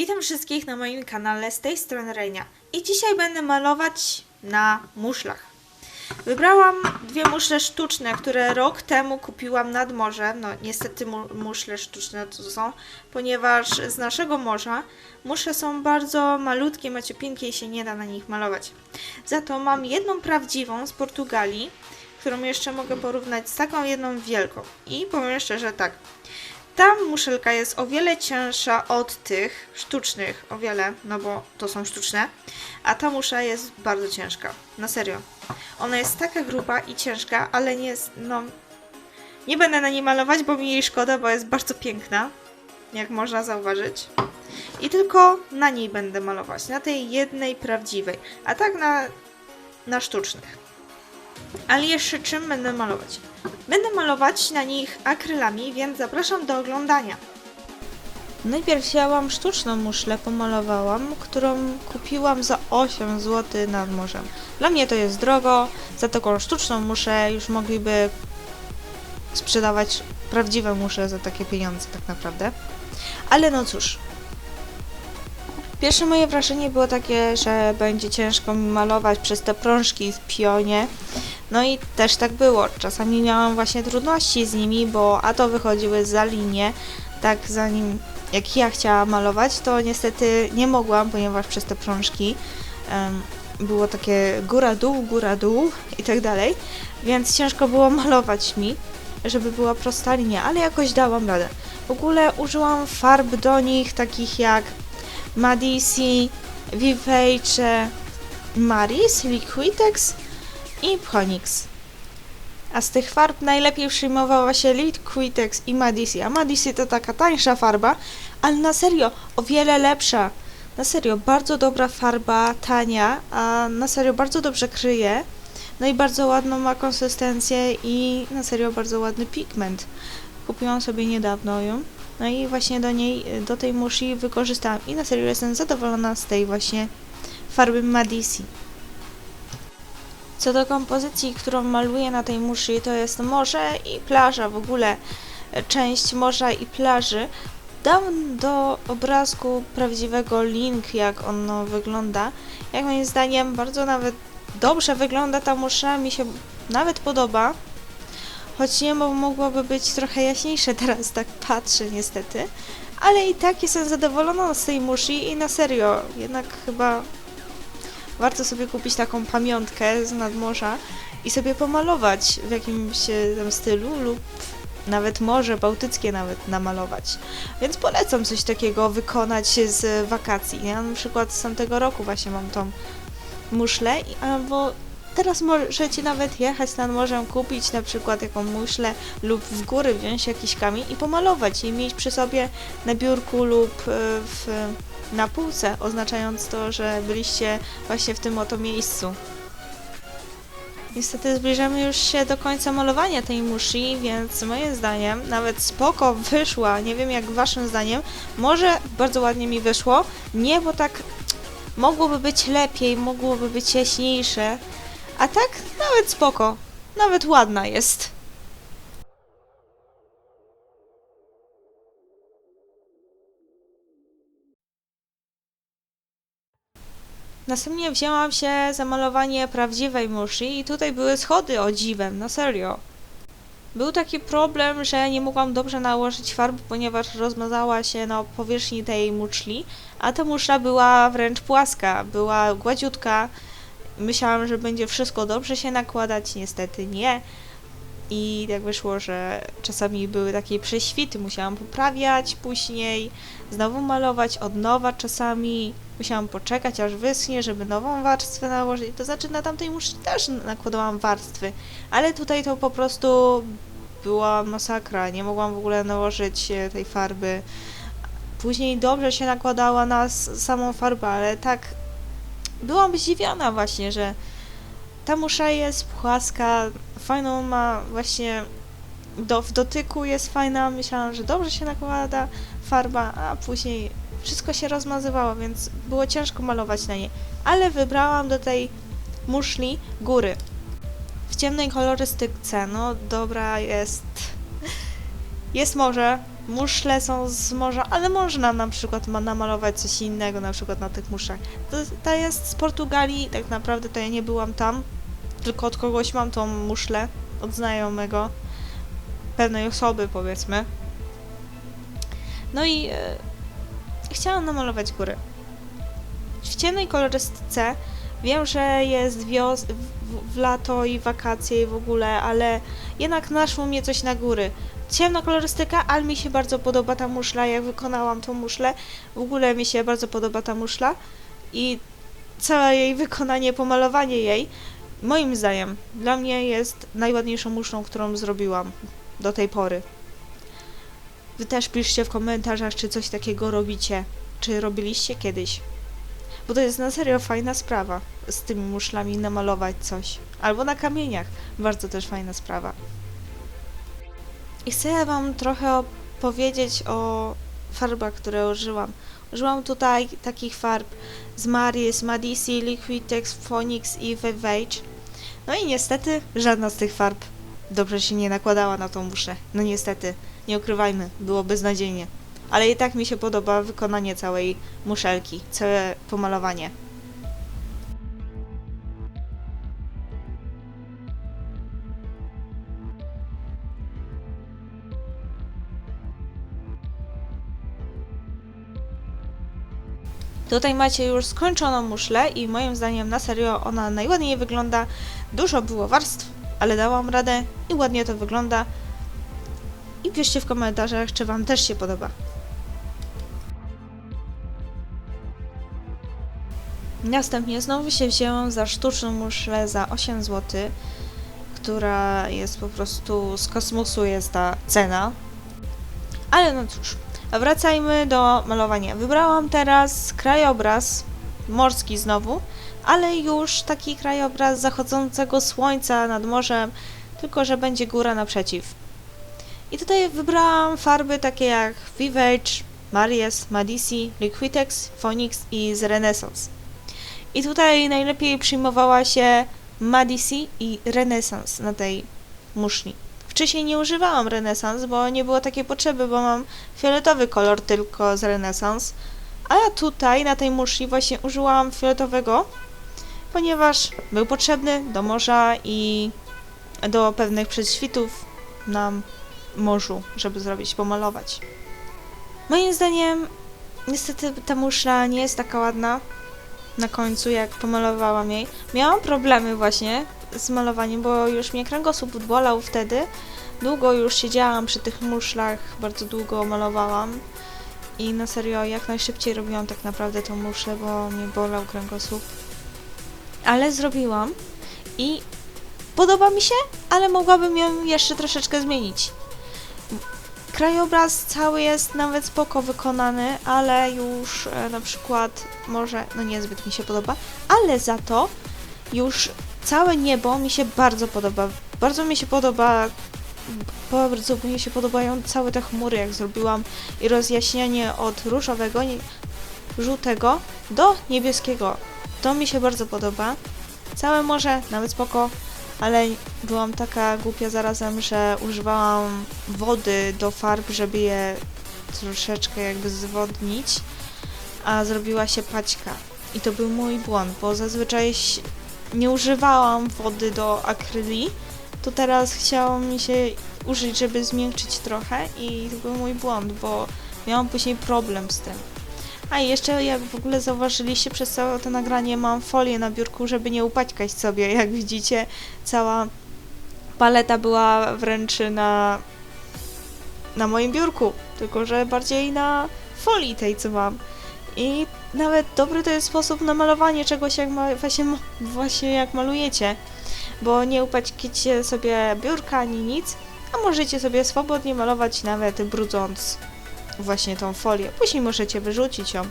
Witam wszystkich na moim kanale z tej strony Renia i dzisiaj będę malować na muszlach. Wybrałam dwie muszle sztuczne, które rok temu kupiłam nad morzem. No niestety mu- muszle sztuczne to są, ponieważ z naszego morza muszle są bardzo malutkie, maciupinkie i się nie da na nich malować. Za to mam jedną prawdziwą z Portugalii, którą jeszcze mogę porównać z taką jedną wielką. I powiem szczerze tak, ta muszelka jest o wiele cięższa od tych sztucznych, o wiele, no bo to są sztuczne, a ta musza jest bardzo ciężka, na serio. Ona jest taka gruba i ciężka, ale nie jest, no... Nie będę na niej malować, bo mi jej szkoda, bo jest bardzo piękna, jak można zauważyć. I tylko na niej będę malować, na tej jednej prawdziwej, a tak na, na sztucznych. Ale jeszcze czym będę malować? Będę malować na nich akrylami, więc zapraszam do oglądania. Najpierw wzięłam sztuczną muszlę, pomalowałam, którą kupiłam za 8 zł nad morzem. Dla mnie to jest drogo, za taką sztuczną muszę już mogliby sprzedawać prawdziwe musze za takie pieniądze tak naprawdę. Ale no cóż. Pierwsze moje wrażenie było takie, że będzie ciężko mi malować przez te prążki w pionie. No i też tak było. Czasami miałam właśnie trudności z nimi, bo a to wychodziły za linię, tak zanim jak ja chciałam malować, to niestety nie mogłam, ponieważ przez te prążki em, było takie góra-dół, góra-dół i tak dalej, więc ciężko było malować mi, żeby była prosta linia, ale jakoś dałam radę. W ogóle użyłam farb do nich takich jak Madisi, Vivace, Maris, Liquitex i Phoenix. A z tych farb najlepiej przyjmowała się Liquitex i Madisi. A Madisi to taka tańsza farba, ale na serio o wiele lepsza. Na serio, bardzo dobra farba, tania, a na serio bardzo dobrze kryje. No i bardzo ładną ma konsystencję i na serio bardzo ładny pigment. Kupiłam sobie niedawno ją. No i właśnie do niej, do tej muszli wykorzystałam i na serio jestem zadowolona z tej właśnie farby Madisi. Co do kompozycji, którą maluję na tej muszy, to jest morze i plaża, w ogóle część morza i plaży. Dam do obrazku prawdziwego link, jak ono wygląda. Jak moim zdaniem bardzo nawet dobrze wygląda ta musza, mi się nawet podoba. Choć nie mo- mogłoby być trochę jaśniejsze teraz, tak patrzę niestety. Ale i tak jestem zadowolona z tej muszy i na serio, jednak chyba warto sobie kupić taką pamiątkę z nadmorza i sobie pomalować w jakimś e, tam stylu lub nawet morze bałtyckie nawet namalować. Więc polecam coś takiego wykonać z wakacji. Ja na przykład z tamtego roku właśnie mam tą muszlę, albo teraz możecie nawet jechać nad morzem, kupić na przykład jaką muszlę lub w góry wziąć jakiś kamień i pomalować i mieć przy sobie na biurku lub e, w, na półce, oznaczając to, że byliście właśnie w tym oto miejscu. Niestety zbliżamy już się do końca malowania tej muszli, więc moim zdaniem nawet spoko wyszła. Nie wiem jak waszym zdaniem. Może bardzo ładnie mi wyszło. Nie, bo tak mogłoby być lepiej, mogłoby być jaśniejsze. A tak nawet spoko. Nawet ładna jest. Następnie wzięłam się za malowanie prawdziwej muszli i tutaj były schody o dziwem, na serio. Był taki problem, że nie mogłam dobrze nałożyć farby, ponieważ rozmazała się na powierzchni tej muszli, a ta muszla była wręcz płaska, była gładziutka. Myślałam, że będzie wszystko dobrze się nakładać, niestety nie. I tak wyszło, że czasami były takie prześwity, musiałam poprawiać później, znowu malować od nowa czasami. Musiałam poczekać aż wyschnie, żeby nową warstwę nałożyć. To znaczy na tamtej muszli też nakładałam warstwy, ale tutaj to po prostu była masakra. Nie mogłam w ogóle nałożyć e, tej farby. Później dobrze się nakładała na samą farbę, ale tak byłam zdziwiona właśnie, że ta musza jest płaska, fajną ma właśnie do, w dotyku jest fajna, myślałam, że dobrze się nakłada farba, a później wszystko się rozmazywało, więc było ciężko malować na nie. Ale wybrałam do tej muszli góry. W ciemnej kolorystyce, no dobra jest. Jest morze, muszle są z morza, ale można na przykład ma- namalować coś innego, na przykład na tych muszlach. To, to jest z Portugalii, tak naprawdę to ja nie byłam tam, tylko od kogoś mam tą muszlę, od znajomego, pewnej osoby powiedzmy. No i e, chciałam namalować góry. W ciemnej kolorystyce wiem, że jest wios- w, w lato i wakacje i w ogóle, ale jednak naszło mnie coś na góry. Ciemna kolorystyka, ale mi się bardzo podoba ta muszla, jak wykonałam tą muszlę. W ogóle mi się bardzo podoba ta muszla i całe jej wykonanie, pomalowanie jej, moim zdaniem, dla mnie jest najładniejszą muszlą, którą zrobiłam do tej pory. Wy też piszcie w komentarzach, czy coś takiego robicie, czy robiliście kiedyś. Bo to jest na serio fajna sprawa z tymi muszlami namalować coś. Albo na kamieniach. Bardzo też fajna sprawa. I chcę Wam trochę opowiedzieć o farbach, które użyłam. Użyłam tutaj takich farb z Maris, Madisi, Liquitex, Phoenix i Vivage. No i niestety żadna z tych farb dobrze się nie nakładała na tą muszę. No niestety, nie ukrywajmy, było beznadziejnie. Ale i tak mi się podoba wykonanie całej muszelki, całe pomalowanie. Tutaj macie już skończoną muszlę i moim zdaniem na serio ona najładniej wygląda. Dużo było warstw, ale dałam radę i ładnie to wygląda. I piszcie w komentarzach, czy Wam też się podoba. Następnie znowu się wzięłam za sztuczną muszlę za 8 zł, która jest po prostu z kosmosu jest ta cena. Ale no cóż, wracajmy do malowania. Wybrałam teraz krajobraz morski znowu, ale już taki krajobraz zachodzącego słońca nad morzem, tylko że będzie góra naprzeciw. I tutaj wybrałam farby takie jak Vivage, Maries, Madisi, Liquitex, Phoenix i z Renaissance. I tutaj najlepiej przyjmowała się Madisi i Renaissance na tej muszli. Wcześniej nie używałam Renaissance, bo nie było takiej potrzeby, bo mam fioletowy kolor tylko z Renaissance. A ja tutaj na tej muszli właśnie użyłam fioletowego, ponieważ był potrzebny do morza i do pewnych przedświtów na morzu, żeby zrobić, pomalować. Moim zdaniem, niestety ta muszla nie jest taka ładna na końcu, jak pomalowałam jej. Miałam problemy właśnie z malowaniem, bo już mnie kręgosłup bolał wtedy. Długo już siedziałam przy tych muszlach, bardzo długo malowałam. I na serio, jak najszybciej robiłam tak naprawdę tą muszlę, bo mnie bolał kręgosłup. Ale zrobiłam i podoba mi się, ale mogłabym ją jeszcze troszeczkę zmienić. Krajobraz cały jest nawet spoko wykonany, ale już e, na przykład może, no niezbyt mi się podoba, ale za to już całe niebo mi się bardzo podoba. Bardzo mi się podoba, bardzo mi się podobają całe te chmury, jak zrobiłam i rozjaśnienie od różowego, nie, żółtego do niebieskiego. To mi się bardzo podoba. Całe morze, nawet spoko, ale byłam taka głupia zarazem, że używałam wody do farb, żeby je troszeczkę jakby zwodnić, a zrobiła się paćka. I to był mój błąd, bo zazwyczaj nie używałam wody do akryli, to teraz chciało mi się użyć, żeby zmiękczyć trochę i to był mój błąd, bo miałam później problem z tym. A i jeszcze jak w ogóle zauważyliście przez całe to nagranie mam folię na biurku, żeby nie upaćkać sobie. Jak widzicie, cała paleta była wręcz na, na moim biurku, tylko że bardziej na folii tej, co mam. I nawet dobry to jest sposób na malowanie czegoś, jak ma, właśnie, właśnie jak malujecie, bo nie upaćkicie sobie biurka ani nic, a możecie sobie swobodnie malować nawet brudząc właśnie tą folię. Później możecie wyrzucić ją.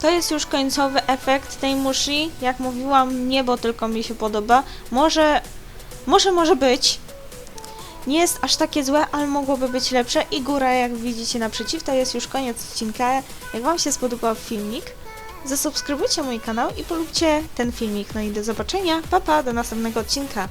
To jest już końcowy efekt tej muszli. Jak mówiłam, niebo tylko mi się podoba. Może, może może być. Nie jest aż takie złe, ale mogłoby być lepsze. I góra, jak widzicie naprzeciw, to jest już koniec odcinka. Jak Wam się spodobał filmik, zasubskrybujcie mój kanał i polubcie ten filmik. No i do zobaczenia. Pa, pa, do następnego odcinka.